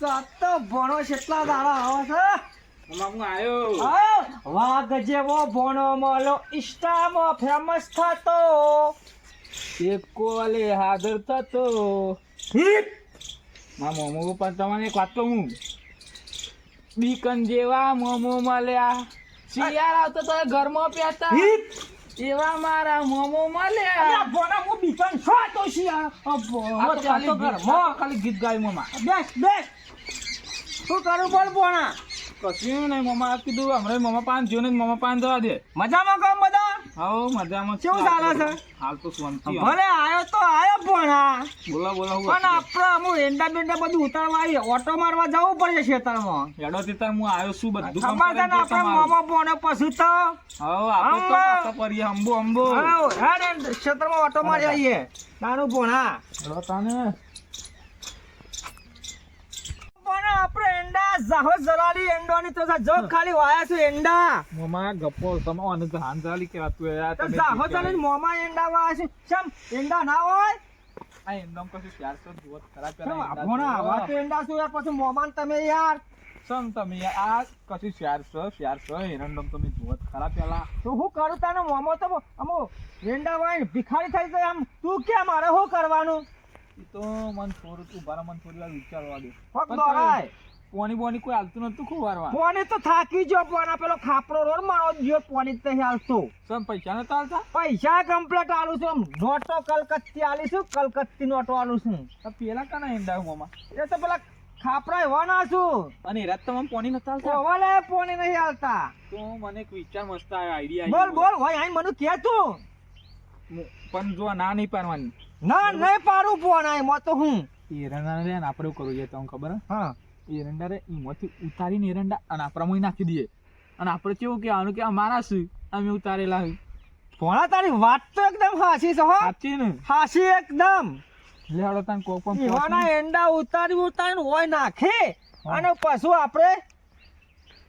સાત તો ભણો કેટલા દાડા આવે છે. મમ્મા હું વાઘ જેવો ભણો મળો ઇન્સ્ટામાં ફેમસ થતો. એક કોલે હાજર થતો. મોમો પણ તમને એક વાત કહું. બીકન જેવા મોમો મળ્યા. શિયાળ આવતો તો ઘરમાં પહેતા એવા મારા મોમો મળે. ભણા હું બીકન છો? તો ખાલી ગીત- ગાય મોમા. બેસ બેસ. શું કરું બોલ ભણા? કશું નહીં મોમા. કીધું હમણાં મોમા પાન જોઈને મોમા પાન જવા દે. મજામાં કામ બધા? હાઉ મજામાં કેવું ચાલે છે? હાલ તો શાંતિ ભલે આયો તો આયો ભણા બોલા બોલા હું પણ આપણે અમુક એંડા બેંડા બધું ઉતારવા આવીએ. ઓટો મારવા જવું પડશે ખેતરમાં એડો તે હું આયો છું બધું ખબર છે ને આપણે તમારું. પોણે પશુ તો. આપણે. પાછા અંબો અંબો હાલો, હેડ ખેતરમાં ઓટો મારી આવીએ. નાનું પોણા તાને પણ આપણે એંડા જાહો જલાલી એંડોની તો જો ખાલી વાયા છે એંડા. મમ્મા ગપ્પો તમે તું યાર તમે જાહો જલાલી મોમાં એંડા વાયા છે. ચમ એંડા ના હોય? આ એમનેમ કશું ચારસો જુઓ ખરા ચમ, પેલા આવા તો એંડા શું યાર? પછી મોમાં તમે યાર. સમ તમે આ કશું ચારસો ચારસો એરંડમ તમે જુઓ ખરાબ ખરા પેલા તો હું કરું તને? મોમો તો અમો એંડા વાય ભિખારી થઈ જાય આમ. તું કે મારે શું કરવાનું? તો મન થોડું તું બારા મન થોડી વિચારવા દે. પોની બોની કોઈ હાલતું નતું ખૂબ વારવા પોની તો થાકી જો પોના પેલો ખાપરો રોડ મારો ગયો પોની જ હાલતો. સમ પૈસા નતા હાલતા? પૈસા કમ્પ્લીટ આલું છું નોટો કલકત્તી આલી છું કલકત્તી નોટો આલું છું. તો પેલા કના એંડા મોમાં? એ તો પેલા ખાપરા એવાના છું. અને રાત તમે પોની નતા હાલતા? ઓવાલે પોની નહીં હાલતા. તો મને એક વિચાર મસ્ત આઈડિયા બોલ બોલ હોય આઈ મને કે તું. પણ જો ના નહીં પાડવાની. ના નહીં પાડું ફોન એમાં તો હું? એરંડા રે ને આપણે કરવું જોઈએ તમને ખબર હા. એરંડા રે ઈમાંથી ઉતારીને એરંડા અને આપણામાં નાખી દઈએ. અને આપણે કેવું કે આનું કે અમારા શું અમે ઉતારેલા પોણા તારી વાત તો એકદમ હાસી છે હો. સાચી ને? હાસી એકદમ. લે હળો તાન કોક પણ એંડા ઉતારી ઉતારીને હોય નાખે. અને પશુ આપણે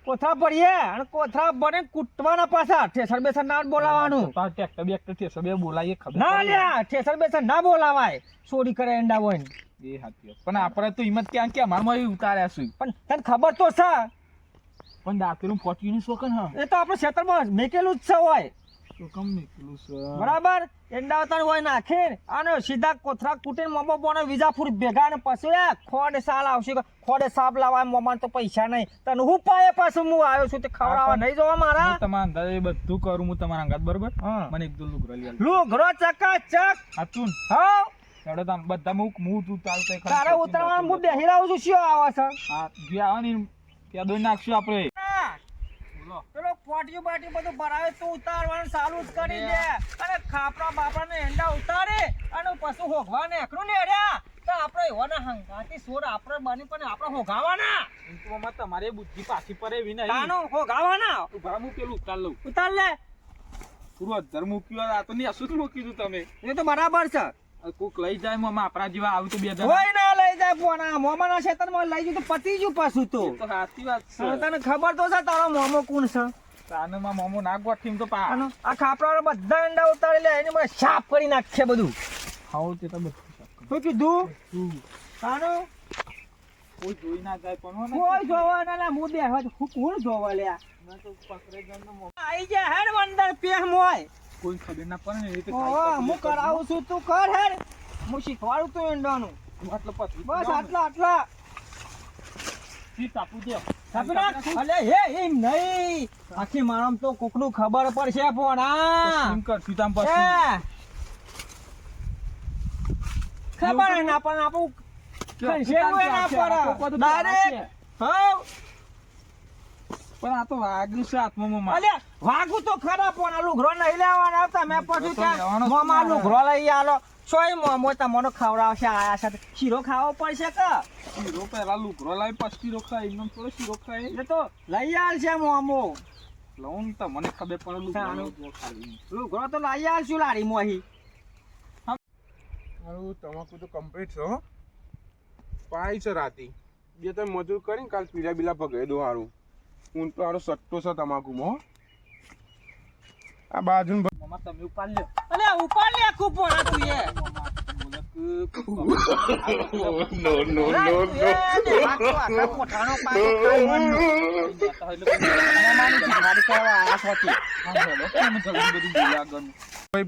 કોથળા પડીએ અને કોથરા બને કૂટવાના પાછા. ઠેસર બેસર ના બોલાવાનું. ટેક્ટર ટ્રેક્ટર બેક્ટર ઠેસર બે બોલાવીએ ખબર ના લ્યા ઠેસર બેસર ના બોલાવાય. ચોરી કરે એંડા હોય. એ હાથી પણ આપણે તો હિંમત ક્યાં ક્યાં? મારમાં ઉતાર્યા છું. પણ તને ખબર તો છે. પણ દાખલું પહોંચીને શોખન હા? એ તો આપણે ક્ષેત્રમાં મેકેલું જ છે હોય. બરાબર? એંડા વતન હોય નાખે અને સીધા કોથરા કૂટીને મોમો બોને વિજાપુર ભેગા ને પછી ખોડે સાલ આવશે ખોડે સાપ લાવવા મોમાં તો પૈસા નહીં. તને હું પાયે પાછું હું આવ્યો છું તે ખવડાવવા નહીં જોવા મારા? તમારા અંદાજે બધું કરું હું તમારા અંગાત બરોબર? હા. મને એક દો લુગરો લઈ આલ. ચકા ચક હાચું હા. ચડો તાન બધા મુક મું તું તાલ તે તારે ઉતરવાનું હું બેહી રહું છું શું આવે છે હા જે આવે ને ત્યાં દોઈ નાખશું આપણે પેલો પોટિયું બાટિયું બધું ભરાવે તું ઉતારવાનું ચાલુ જ કરી દે. અને ખાપરા બાપરાને એંડા ઉતારે અને પશુ હોગવા ને એકરું ને અડ્યા તો આપણે એવાના હંગાતી સોર આપણે બની પણ આપણે હોગાવાના ઇન્ટુમાં તમારે બુદ્ધિ પાછી પડે વિના તાનો હોગાવાના ઊભા હું પેલું ઉતાર લઉં. ઉતાર લે. પૂરો અધર મૂક્યો આ તો નહીં મૂકી દઉં તમે. એ તો બરાબર છે. કોક લઈ જાય મામા આપણા જેવા આવું તો બે કોઈ ના લઈ જાય પોના મોમાના ખેતરમાં લઈ ગયું તો પતી ગયું પાછું તો. તો સાચી વાત છે. તને ખબર તો છે તારો મોમો કોણ છે? તાનમાં મોમો ના ગોઠીમ તો પા. આ ખાપરા બધા અંડા ઉતારી લે એની મને સાફ કરી નાખશે બધું. હાઉ તે તો બધું. શું કીધું? તાનો? કોઈ જોઈ ના જાય પણ કોઈ જોવા ના ના હું બે હું કોણ જોવા લ્યા મેં તો પકડે જાય ને મોં. આઈ જા હેડ અંદર પેહ મોય કોઈ ખબર ના પડે ને રીતે હું કરાવું છું તું કર હેડ હું શીખવાડું તું ઈંડાનું. આટલો પતલી બસ આટલા આટલા. સીટ તાપુ દે. અલે હે એમ નહીં. આખી મારામ તો કોકનું ખબર પડશે પણ આ. એમ કર, ખબર ના પણ આપણું ખંશેરું ના પડે ડાયરેક્ટ હા. પણ આ તો વાગ્યું છે હાથમાં મોંમાં. અલે વાગું તો ખરા પણ આ લુઘરો નહીં લેવાના મેં પછી તો લેવાનો જ મોમાં ના. લઈ આલો. સોય મોમો તમને ખવડાવશે આયા સાથે. શીરો ખાવો પડશે કે? શીરો પહેલા લુઘરો લાવી પછી શીરો ખાય. એમ થોડો શીરો ખાય. એટલે તો લઈ આવશે મોમો લઉં ને તો મને ખબર પડે લુઘરો સારું. તો લઈ આવશું લારી મોહી. મારું તમાકુ તો કમ્પ્લીટ છે હો. પાય છે રાતી. બે ત્રણ મજૂર કરીને કાલ પીલા બીલા ભગાઈ દો હારું. તો હારો સટ્ટો છે તમાકુમાં આ બાજુ મોંમાં તમે ઉપાડ લ્યો. અલે ઉપાડ લે ખૂબ પોણા તું એ નો નો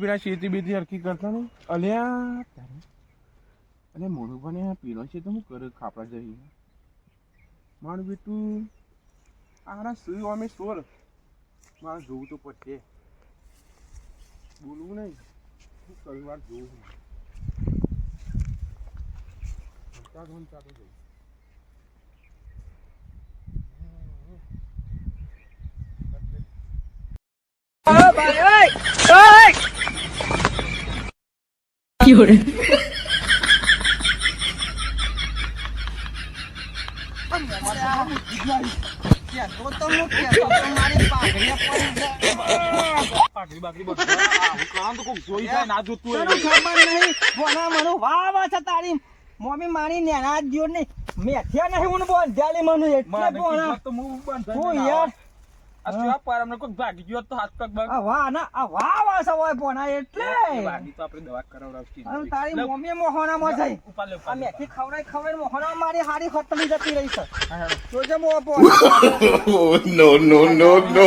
ને શેતી બેતી હરખી કરતા ને અલ્યા અલે મોડું પણ પીલો છે તો હું કરે ખાપડા જઈ મારું બેટું આરા સુઈ અમે સોર મારે જોવું તો પડશે બોલવું નહીં હું કઈ વાર જોવું ચાલો કહેતો તો હું કહેતો તો મારી પાઘડીએ પડી જાય. પાઘડી બાઘડી બધું આવું કામ તો કોક જોઈ જાય ના જોતું હોય ખબર નહીં બોના મને વાહ વાહ છે તારી મમ્મી મારી નેના જ દ્યો નહીં મેથ્યા નહીં હું બોલ જાલી મને એટલે બોલા તો હું બંધ હું યાર આ શું પાર અમને ભાગી ગયો તો હાથ પગ ભાગ વાહ ના આ વાહ છે ઓય બોના એટલે. વાગી તો આપણે દવા કરાવડાવશું અને તારી મમ્મી મોહણામાં જઈ. ઉપાડ લે આ મેથી ખવડાઈ ખવડાઈ મોહના મારી હારી ખતમી જતી રહી છે. જોજે મો પો નો નો નો નો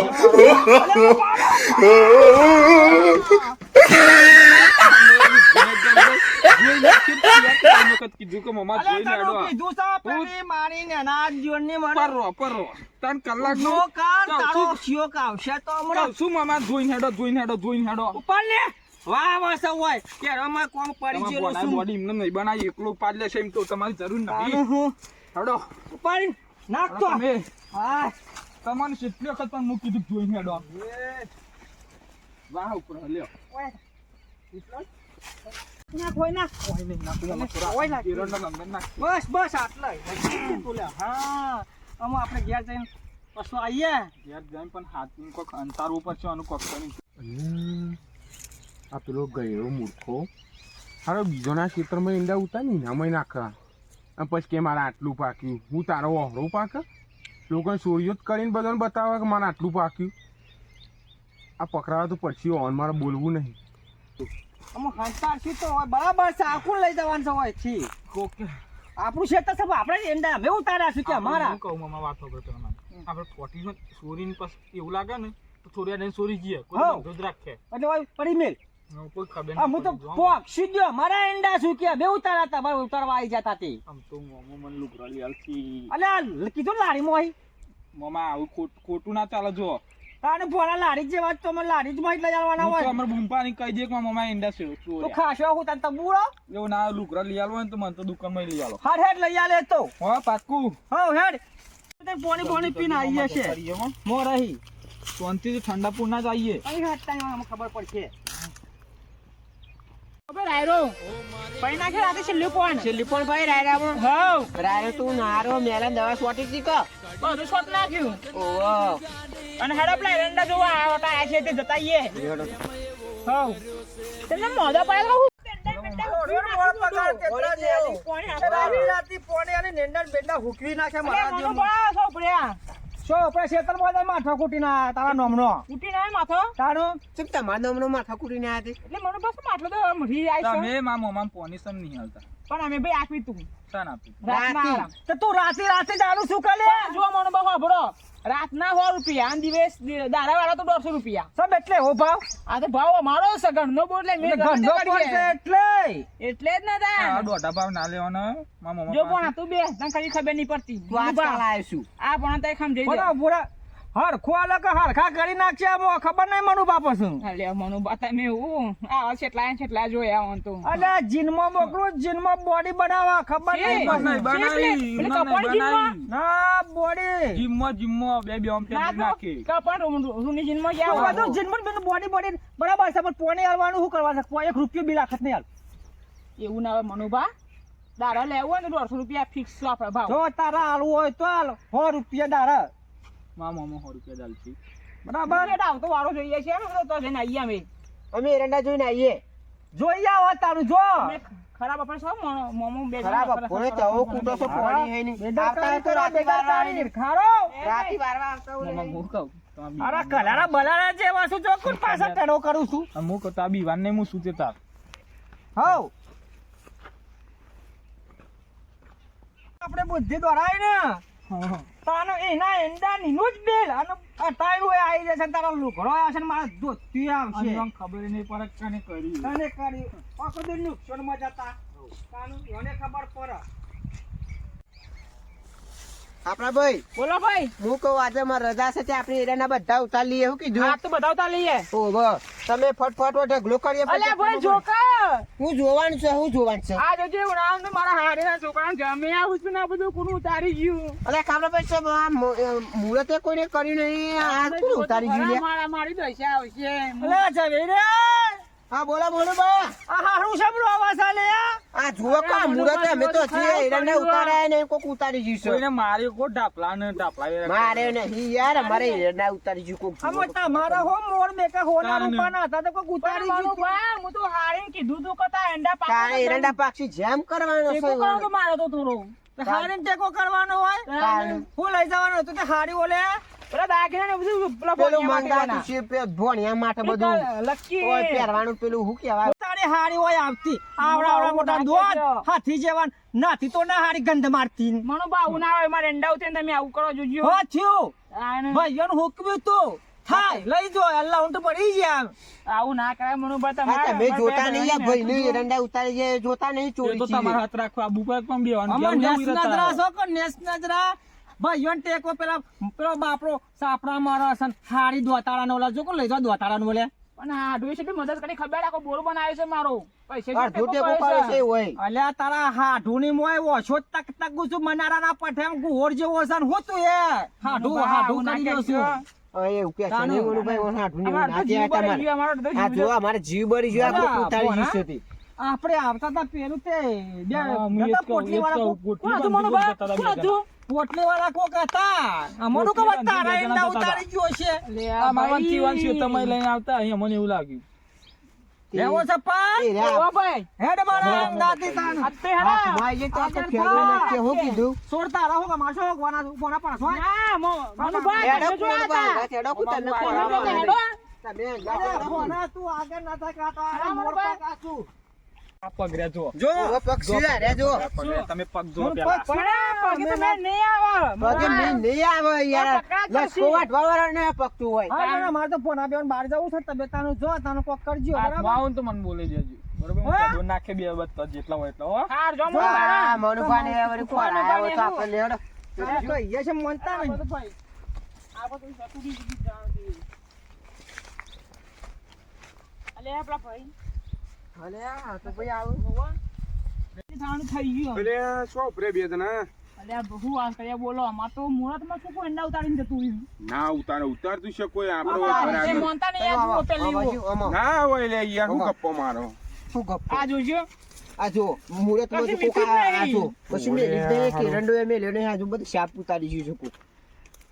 જોઈ લે, કેટલી વાર ત્રણ વખત કીધું કે મમ્મા જોઈને હેડો આ. કીધું છે પેલી મારી નેના જીવનની મને પરરો, પરરો. તન કલાક નો કાર તારો શું? શિયોક આવશે તો હમણાં. શું મામા. જોઈને હેડો જોઈને હેડો જોઈને હેડો. ઉપર લે વાહ વાહ છે હોય કે રમા કોમ પડી ગયો શું બોડી એમને નહીં બનાવી. એકલો પાડ લેશે એમ તો તમારી જરૂર નથી. હેડો. ઉપર નાખ તો. હા. તમને કેટલી વખત પણ મૂકી દીધું જોઈને હેડો. વાહ ઉપર લ્યો ઓય. નાખ ઓય નાખ કોઈ નહીં નાખું ઓય નાખ. બસ બસ આટલા લે હા અમે આપણે ઘેર જઈને પછી આવીએ ઘેર જઈને પણ હાથનું કોક અંતારવું પડશે આનું કોક કરીને. આ પેલો ગયેલો મૂર્ખો. હારો બીજોના ક્ષેત્રમાં ઈંડા ઉતારી એનામાં નાખા. અને પછી કે મારે આટલું પાક્યું. હું તારો ઓહળો પાક? લોકોને સોરીઓ જ કરીને બધાને બતાવે કે મારે આટલું પાક્યું. આ પકડાવા તો પછી ઓન મારે બોલવું નહીં. અમે હંતાર છું તો હોય બરાબર છે આખું લઈ જવાનું છે હોય છી. કોક. આપણું ક્ષેત્ર છે આપણે એંડા અમે ઉતાર્યા છું કે અમારા. હું કહું મામા વાત સાંભળો પેલા આપણે પોટીમાં સોરીને પછી એવું લાગે ને તો થોડી વાર સોરી જઈએ. કોઈ હા. રાખે. એટલે હોય પડી મેલ. કોઈ ખબર આ હું તો પોક સીધ્યો મારા એંડા છું કે બે ઉતારા હતા મારે ઉતારવા આવી જતા તે. આમ તો મોમો મન લુગડાલી હલકી અલે આ કીધું લારી મોહી મોમા આવું ખોટું ના ચાલે જો તારે ભોળા લારી જે વાત તો મને લારી જ માં એટલે લઈ હોય. અમારા બુમ્પાની કહી દે કે મારા મોમા ઈંડા છે તો ખાશો હું તને તબુડો એવું ના લુકરા લઈ આલો હોય ને તો મને તો દુકાનમાં લઈ આલો. હાડ હેડ લઈ આલે તો. હા પાક્કું. હા હેડ. તે પોણી પોણી પીન કરીએ હો. મો રહી. શાંતિથી ઠંડા પૂરના જ આવીએ અહીં હાથ ટાઈમ ખબર પડશે. ખબર રાયરો. પૈ નાખે રાતે છેલ્લું પણ. છેલ્લું પણ ભાઈ રાયરામાં હવ. રાયરો તું નારો મેલા દવા સોટી દી ક. બધું સોટ નાખ્યું. ઓહો. અને હેડો પેલા એરંડા જોવા આ વટા આ છે તે જતા હવ. તમને મોઢા પાડે કહું સો આપણે શેતરમાં માથા કૂટી ના તારા નોમનો. માથો? તારું? એટલે મને બસ માટલો તો મરી આવી છે? તમે મારા મોમાં પોની સમ નહીં હાલતા. પણ અમે ભાઈ આપી તું. તન આપી તો. તું રાતે રાતે દારૂ શું કરે? જો મને બહુ હબળો રાતના સો રૂપિયા. અને દિવસ દાડા વાળા તો દોઢસો રૂપિયા. સબ એટલે હો ભાવ? આ તો ભાવ અમારો છે ગણનો બોલ. એટલે મેં એટલે ગણનો પડશે એટલે. એટલે જ ને આ દોઢા ભાવ ના લેવાનો. જો. પણ તું બે તને ખાલી ખબર નહીં પડતી. તું આ પણ તઈ સમજાઈ દે બોલા બોલા હરખો અલગ હરખા કરી નાખશે ખબર નહીં મનુ બાપા શું. અલે મનુ બતા મેં હું આ છેટલા છેટલા જોયા હું તો. અલે જીનમાં મોકલું જીનમાં બોડી બનાવવા ખબર નહીં બનાવી, જીમમાં? બનાવી. ના બોડી. જીમમાં જીમમાં બે બે ફેંકી નાખી. તો રૂની જીનમાં તો ગયા બધું જીનમાં બેન બોડી બોડી બરાબર છે પણ પોણી આલવાનું શું કરવા છે? કોઈ એક રૂપિયો બી રાખત નહીં હાલ. એવું ના હોય મનુભા દાડા લેવો હોય ને દોઢસો રૂપિયા ફિક્સ આપડે ભાવ. જો તારા હાલવું હોય તો હાલ સો રૂપિયા દારા. મારા મામા સો રૂપિયા દાલથી. બરાબર. એટલે આવતો વારો જોઈએ છે ને તો જઈને આવીએ અમે. અમે એરંડા જોઈને આવીએ જોઈ આવો તારું જો. ખરાબ આપણે સૌ મોમો બે ખરાબ આપણે તો કૂટો છો પાણી હે. ની આવતા તો રાતે વારવા ખારો. રાતે વારવા આવતા હું કહું? કરું છું? હું કહું તા બીવાન ને હું સૂતે તા હાઉ આપણે બુદ્ધિ દોરાય ને. તાનો એના એંડા નીનું જ બેલ. અને અટાયું એ આવી જશે તારો લુકડો આવશે ને મારા ધોતી આવશે. ખબર નહીં પડે કને કરી. કને કરી. દી નુકસાનમાં જતા. તાનું એને ખબર પડે? આપણા ભાઈ બોલો ભાઈ. હું કહું આજે મારે રજા છે તે આપણે એરિયાના બધા ઉતાર લઈએ શું કીધું. આ તો બતાવતા લઈએ. ઓહો તમે ફટફટ ઢગલો કરીએ અલ્યા ભાઈ જોકા હું જોવાનું છે હું જોવાનું છે. આ જોજે ઉણાવ મારા હારેના છોકરાને જમે આવું છું ને બધું કોણ ઉતારી ગયું? અલે કાબરા ભાઈ સાહેબ આ મુ- અ, કોઈને કર્યું નહીં. આ કોણ ઉતારી ગયું મારા મારી દશા આવશે. અલે જવે રે હા બોલો બોલો બા. આ હારું શબ્દો આવાજ આલે આ જુઓ કા મુહૂર્તે અમે તો છીએ એરિયાને ઉતાર્યા નહીં કોક ઉતારી ગયું કોઈને મારી કો ડાપલા ને ડાપલા મારે નહીં યાર અમારે એરિયાના ઉતારી ગયું કોક અમે તમારા હો મોર બેકા હોના રૂપાના હતા તો કોઈ ઉતારી મારું બા હું તો હારીને કીધું તું કે તારા એંડા તારે પાકા પાક્ષી જેમ કરવાનો છે ટેકો કરો મારો તો થોડો હારીને ટેકો કરવાનો હોય? હું લઈ જવાનું હતું તે હારી ઓલે. પેલા દાગીના ને બધું પેલા પેલું મંગાતું છે પે- ભોણિયા માટે બધું. એક ઓય પહેરવાનું પેલું શું કહેવાય તારી હારી હોય આવતી. આવડા આવડા મોટા નાખે હાથી જેવા નાથી તો ના હારી ગંધ મારતી. મનો બા ના હોય મારે એંડા ઉતરે તમે આવું કરો જોજો. હો થયું. તું. થાય લઈ જો અલ્લાહ ઊંટ પડી ગયા આવું ના કરાય મનો બા તમારે તમે જોતા નહીં આ ભાઈ ની એરંડા ઉતારી જાય જોતા નહીં એ તો તમારા હાથ રાખવા આબુ પણ બેવાનું અમાર નેસ નજરા રહો. છો નેસ નજરા. ભાઈઓને ટેકો પેલા પેલો બાપરો સાપડા મારો ને હારી દોતાળા નો ઓલા જો કોણ લઈ જાઓ દોતાળા નો બોલે પણ હા ડોઈ છે મદદ કરી ખબર રાખો બોર બનાવ્યો છે મારો. પૈસા અડધું ટેકો કરે છે? હોય અલ્યા તારા હાઢુની મોય ઓછો તક તક ગુસુ મનારાના પઠેમ ગુહોર જેવો છે ને હું એ. હાઢું હાઢું કરી દઉં છું એવું કે છે. તાનું. ઓલું ભાઈ ઓલું હાથું નહીં, અમારે તો જીવ બળી ગયો, મારે. અમારો તો આ જો અમારે જીવ બળી ગયો આ ઉતારી ગયું છે તે. આપણે આવતા હતા પેલું તે બે હા, હું જ પોટલી વાળા કોક- કોણ હતું મનો? હતા કોણ હતું? પોટલી વાળા કોક હતા અમારું ખબર તારા એંડા ઉતારી ગયો છે લે આ મામા જીવન છે તમે લઈને આવતા અહીંયા મને એવું લાગ્યું લેવો છે રહ્યા. ઓ ભાઈ હેડ મારા નાતી તાન આ તે હેરા. હાથમાં તો આપણે આગળ ફેરવી થા. કીધું સોડ તારા હું કમાશો કોના કોના પાસ હોય ના, મો- મનો બા, હેડો જો? હતા. હેડો તમે તો બાંધા? હેડો. તમે હેડો. કોના તું આગળ ના થાય કાતો મોર. પાકાશું આ પગ જો પક્ષી પગ. તમે પગ પગ પગે તમે નહીં આવો. પગે નહીં આવે યાર. પગતું હોય. હા ના, મારે તો ફોન આપ્યો બહાર જવું છે. તમે તાનું જો તાનું કોક કરજો બરાબર? આવો તો મને બોલી દેજો. બરોબર? નાખે બે બધા જેટલા હોય એટલા હો. હાર જો આવ્યો તો આપણે છે મનતા. અલે ભાઈ. અલે આ તો ભાઈ આવું. હોવા. થવાનું થઈ ગયું એટલે શું બે જણા અલે બહુ વાત કર્યા બોલો અમાર તો મુહૂર્તમાં શું કોઈ અંડા ઉતારીને જતું રહ્યું ના ઉતારે ઉતારતું છે કોઈ આપણો એ મોનતા ને યાર પેલી આમાં વો. શું, આમાં. ના હોય લે યાર હું ગપ્પો મારો શું ગપ્પો? આ જોજો આ જો તો આ-. પછી કેરંડો એ આજુ બધું શાપ ઉતારી ગયું છે.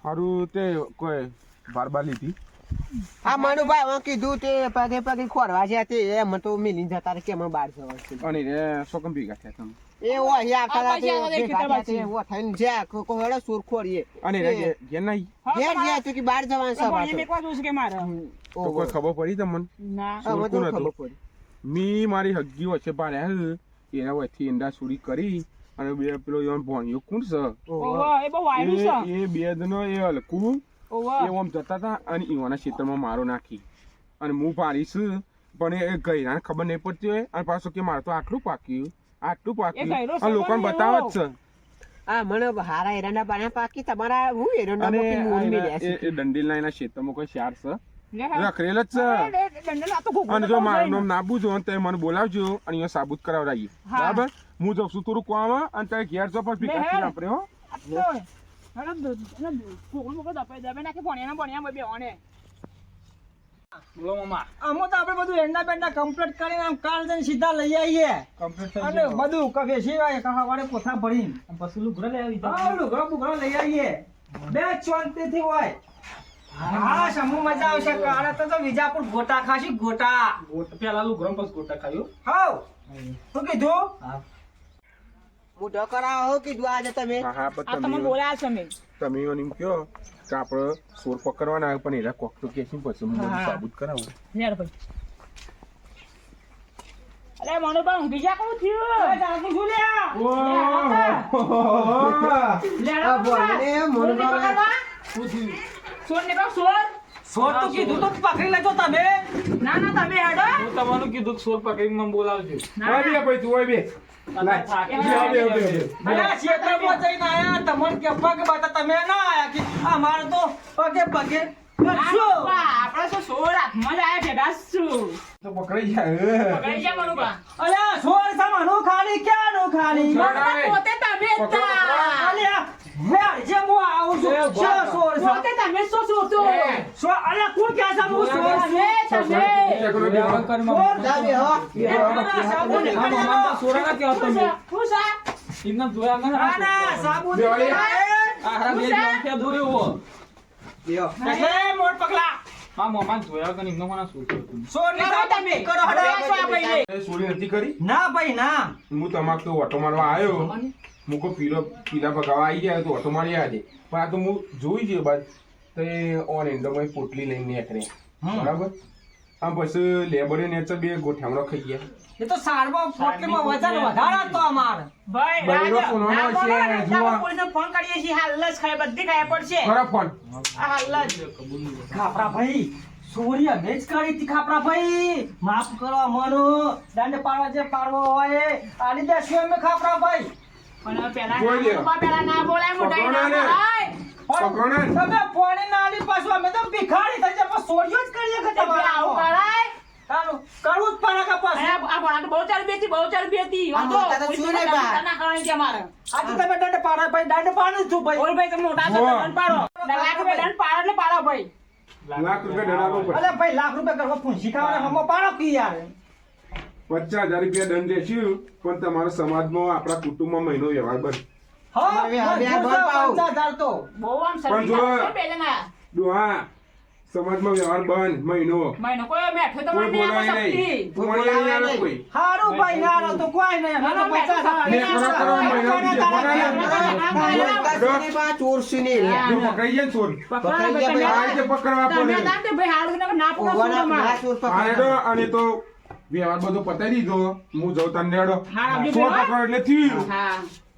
સારું તે કોઈ બારબા લીધી આ મનુભાઈ હવે કીધું તે પગે પગે ખોરવા છે તે એમ તો મેલી જતા કે બહાર જવા છે. અને રે સોકમ ભેગા થયા તમે. એ ઓ અહીંયા આવતા તે પાછી ભેગા તે ઓ થઈને જે કો- કો સુર ખોરીએ. અને રે જે નહીં? ઘેર તમારા- ગયા કે બહાર જવાનું છે ભણિયા પાછું. મેકવા જોશે કે મારે? તો કોઈ ખબર પડી તમને? ના. હવે તો ખબર પડી. મી મારી હગી વચ્ચે પાડ્યા એના વચ્ચે ઈંડા સુરી કરી અને બે પેલો યોન ભણ્યો કોણ છે. એ બહુ વાયરું છે. એ બે દનો એ હલકું એ ઓમ જતા હતા અને ઈવાના ક્ષેત્રમાં મારો નાખી. અને હું પાડીશ પણ એ ગઈરાને ખબર નહીં પડતી હોય. અને પાછું કે મારે તો આટલું પાક્યું. આટલું પાક્યું. અને લોકોને બતાવે જ છે. આ મને હારા એરંડા પાણી પાકી તમારા હું એરંડા અને મૂળ મેલ્યા છે. એ દંડીલના એના ક્ષેત્રમાં કોઈ શાર છે? રખરેલ જ છે. અને જો મારું નામ નાબુ જો તો મને બોલાવજો અને અહીંયા સાબુત કરાવડાવીએ. બરાબર? હું જઉં છું થોડું કોવામાં અને તારે ઘેર જો પછી. આપણે હો. બે ઓને. બોલો મામા. આમાં તો આપણે બધું એંડા બેંડા કમ્પ્લીટ કરીને આમ કાલ જઈને સીધા લઈ આવીએ. કમ્પ્લીટ અને બધું કફે સિવાય કહા વાળે ભરીને. પછી લુગડા લઈ આવી હા લુગડો બુગડો લઈ આવીએ. બે શાંતિથી હોય. હા સમૂહ મજા આવશે. કાલે તો તો વિજાપુર ગોટા ખાશી ગોટા. પેલા લુગડા પછી ગોટા ખાયું? હાવ. શું કીધું? હું. ઢકરાવો કીધું આજે તમે. હા હા પણ તમે બોલ્યા છે મેં. તમે એમ કયો કે આપણે સોર પકડવાના આવે પણ એના કોક તો કે પછી હું સાબુત કરાવું. યાર ભાઈ. અરે મનુભા ઊંઘી બીજા કોણ થયું જાગું છું સોર ને સોર? સોર તો કીધું તો પકડી લેજો તમે. ના ના તમે હેડો. હું તમારું કીધું સોર પકડીને મને બોલાવજો. ના બે ભાઈ તું બે. લાય. ગયા. બે, બે, છે. બે. અરે ક્ષેત્રમાં જઈને આયા તમને કે પગ બાતા તમે ના આયા. કે અમારે તો પગે પગે. આપણે તો સોર હાથમાં જ આયા ભેગા છું તો પકડાઈ જાય પકડી મનુભા અલ્યા સોર સામાનું ખાલી ક્યાંનું ખાલી? પોતે તમે જ આવું છું સોર છે? તમે છો. સોર કોણ સોર છું? તમે ભાઈ. સોર? ના, સાબુ સોરા મેં. જોયા ના, ના, સાબુ. આ હારા બે. એટલે વગર એમને મને શું સોરની તમે. કરો હડો. સો આ ભાઈને. એ સોરી નથી કરી ના ભાઈ ના હું તમાક તો ઓટો મારવા આવ્યો મૂકો પીલો પીલા ભગાવા આવી જાય તો ઓટો મારી આજે પણ આ તો હું જોઈ ગયો બાદ તો એ ઓન એન્ડોમાં પોટલી લઈને નીકળે. બરાબર? આમ પછી લેબરે નેચર બે ગોઠામણો ખાઈ ગયા. એ તો સારમાં પોટલીમાં વજન વધારે તો અમાર. ભાઈ રાજા, પોલીસને ફોન કરીએ છીએ. હાલ જ ખાય બધી ખાય પડશે. ખરા ફોન હાલ જ ખાપરા ભાઈ સોરી અમે જ કરી હતી ખાપરા ભાઈ માફ કરો મનો દંડ પાડવા જે પાડવો હોય એ. આલી દેશું અમે ખાપરા ભાઈ પણ પેલા જોઈ લ્યો. ના પેલા ના બોલાય મોઢાએ ના પકડો ને. બોલાય. પકડો ને. તમે પોણી ના આલી પાછું અમે તો ભિખારી થઈ જાય પણ સોરીઓ જ કરીએ કે તમારે આવું આવું કરાય. તારું કરવું જ પડે કે પાછું. આ આ બહુ ચાલુ હતી બહુ ચાલુ હતી. વાંધો મોટા તો કોઈ શું ને બા? ના કરવાની છે અમારે. આજે તમે દંડ પાડો ભાઈ દંડ પાડું છું ભાઈ. ઓય ભાઈ તમે મોટા છો દંડ પાડો. લાખ રૂપિયા દંડ પાડો એટલે પાડો ભાઈ. લાખ રૂપિયા ડરાવો પડે અલે ભાઈ લાખ રૂપિયા કરવા ફૂંસી ખાવાના હમો પાડો કી યાર? પચાસ હજાર રૂપિયા દંડ દેશું પણ તમારા સમાજમાં આપણા કુટુંબમાં મહિનો વ્યવહાર બંધ હા હવે આ બે મંજૂર બોલ છે પાઉં. પચાસ હજાર તો બહુ આમ પણ જો- હા સમાજમાં વ્યવહાર બંધ મહિનો મહિનો કોઈ બેઠો તો કોઈ બોલાય નહીં બોલાય નહીં કોઈ હારું ભાઈ ના તો કોઈ નહીં અમે તો પચાસ હજાર ને કરો કરો મહિનો બીજે બોલાય બોલતા શું ને બા, ચોર શું ને રે. જો પકડાઈ જાય ચોર પકડો રીતે પકડવા પડે ને હારું પકડો. હેડો અને તો વ્યવહાર બધો પતાવી દીધો. હું જઉં તને એટલે થયું.